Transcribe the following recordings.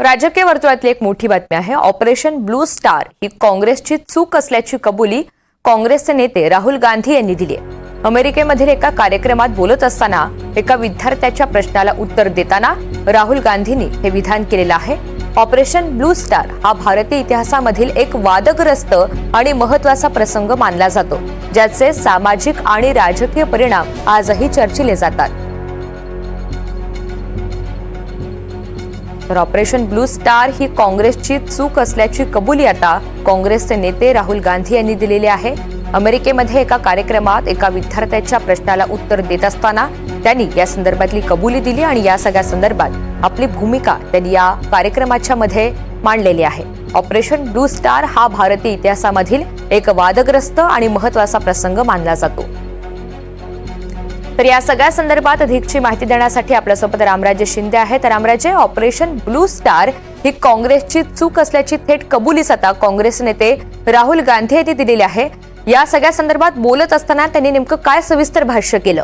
राजकीय वर्तुळातली एक मोठी बातमी आहे. ऑपरेशन ब्लू स्टार ही काँग्रेसची चूक असल्याची कबुली काँग्रेसचे नेते राहुल गांधी यांनी दिली आहे. अमेरिकेमधील एका कार्यक्रमात बोलत असताना एका विद्यार्थ्याच्या प्रश्नाला उत्तर देताना राहुल गांधींनी हे विधान केलेलं आहे. ऑपरेशन ब्लू स्टार हा भारतीय इतिहासामधील एक वादग्रस्त आणि महत्त्वाचा प्रसंग मानला जातो ज्याचे सामाजिक आणि राजकीय परिणाम आजही चर्चिले जातात. तर ऑपरेशन ब्लू स्टार ही काँग्रेसची चूक असल्याची कबुली आता काँग्रेसचे नेते राहुल गांधी यांनी दिलेली आहे. अमेरिकेमध्ये एका कार्यक्रमात एका विद्यार्थ्याच्या प्रश्नाला उत्तर देत असताना त्यांनी या संदर्भातली कबुली दिली आणि या सगळ्या संदर्भात आपली भूमिका त्यांनी या कार्यक्रमाच्या मध्ये मांडलेली आहे. ऑपरेशन ब्लू स्टार हा भारतीय इतिहासामधील एक वादग्रस्त आणि महत्त्वाचा प्रसंग मानला जातो. तर या सगळ्या संदर्भात अधिकची माहिती देण्यासाठी आपल्यासोबत रामराजे शिंदे आहेत. तर रामराजे ऑपरेशन ब्लू स्टार ही काँग्रेसची चूक असल्याची थेट कबुलीस आता काँग्रेस नेते राहुल गांधी यांनी दिलेली आहे. या सगळ्या संदर्भात बोलत असताना त्यांनी नेमकं काय सविस्तर भाष्य केलं?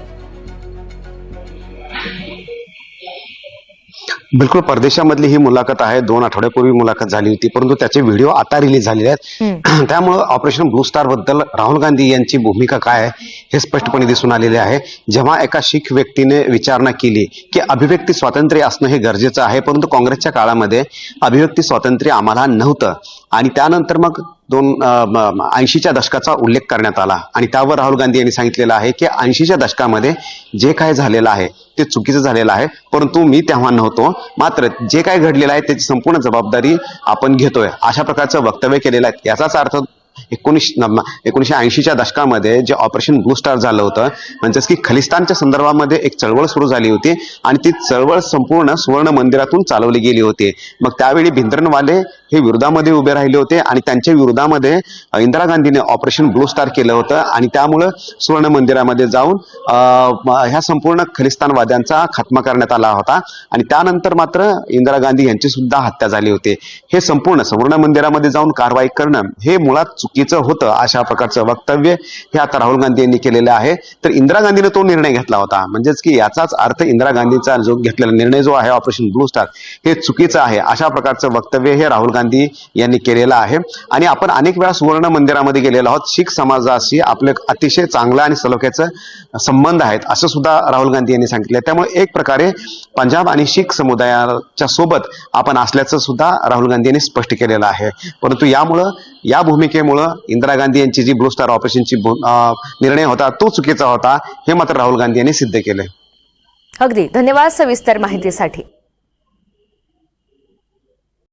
बिलकुल परदेशामधली ही मुलाखत आहे. दोन आठवड्यापूर्वी मुलाखत झाली होती परंतु त्याचे व्हिडिओ आता रिलीज झालेले आहेत. त्यामुळं ऑपरेशन ब्लू स्टारबद्दल राहुल गांधी यांची भूमिका काय आहे हे स्पष्टपणे दिसून आलेले आहे. जेव्हा एका शीख व्यक्तीने विचारणा केली की अभिव्यक्ती स्वातंत्र्य असणं हे गरजेचं आहे परंतु काँग्रेसच्या काळामध्ये अभिव्यक्ती स्वातंत्र्य आम्हाला नव्हतं. आणि त्यानंतर मग दोन ऐंशीच्या दशकाचा उल्लेख करण्यात आला. आणि त्यावर राहुल गांधी यांनी सांगितलेलं आहे की ऐंशीच्या दशकामध्ये जे काय झालेलं आहे ते चुकीचं झालेलं आहे. परंतु मी तेव्हा नव्हतो. मात्र जे काय घडलेलं आहे त्याची संपूर्ण जबाबदारी आपण घेतोय. अशा प्रकारचं वक्तव्य केलेलं आहे. याचाच अर्थ एकोणीस एकोणीसशे ऐंशीच्या दशकामध्ये जे ऑपरेशन ब्लू स्टार झालं होतं म्हणजेच की खलिस्तानच्या संदर्भामध्ये एक चळवळ सुरू झाली होती आणि ती चळवळ संपूर्ण सुवर्ण मंदिरातून चालवली गेली होती. मग त्यावेळी भिंद्रनवाले हे विरोधामध्ये उभे राहिले होते आणि त्यांच्या विरोधामध्ये इंदिरा गांधीने ऑपरेशन ब्लू स्टार केलं होतं आणि त्यामुळं सुवर्ण मंदिरामध्ये जाऊन ह्या संपूर्ण खलिस्तानवाद्यांचा खात्मा करण्यात आला होता आणि त्यानंतर मात्र इंदिरा गांधी यांची सुद्धा हत्या झाली होती. हे संपूर्ण सुवर्ण मंदिरामध्ये जाऊन कारवाई करणं हे मुळात चुकीचं होतं अशा प्रकारचं वक्तव्य हे आता राहुल गांधी यांनी केलेलं आहे. तर इंदिरा गांधीने तो निर्णय घेतला होता. म्हणजेच की याचाच अर्थ इंदिरा गांधींचा जो घेतलेला निर्णय जो आहे ऑपरेशन ब्लू स्टार हे चुकीचं आहे अशा प्रकारचं वक्तव्य हे राहुल गांधी यांनी केलेला आहे. आणि आपण अनेक वेळा सुवर्ण मंदिरामध्ये गेलेलो आहोत. शीख समाजाशी आपले अतिशय चांगला आणि सलोख्याचं संबंध आहेत असं सुद्धा राहुल गांधी यांनी सांगितलं. त्यामुळे एक प्रकारे पंजाब आणि शीख समुदायाच्या सोबत आपण असल्याचं सुद्धा राहुल गांधी यांनी स्पष्ट केलेलं आहे. परंतु यामुळं या भूमिकेमुळं इंदिरा गांधी यांची जी ब्लू स्टार ऑपरेशनची निर्णय होता तो चुकीचा होता हे मात्र राहुल गांधी यांनी सिद्ध केले अगदी. धन्यवाद सविस्तर माहितीसाठी.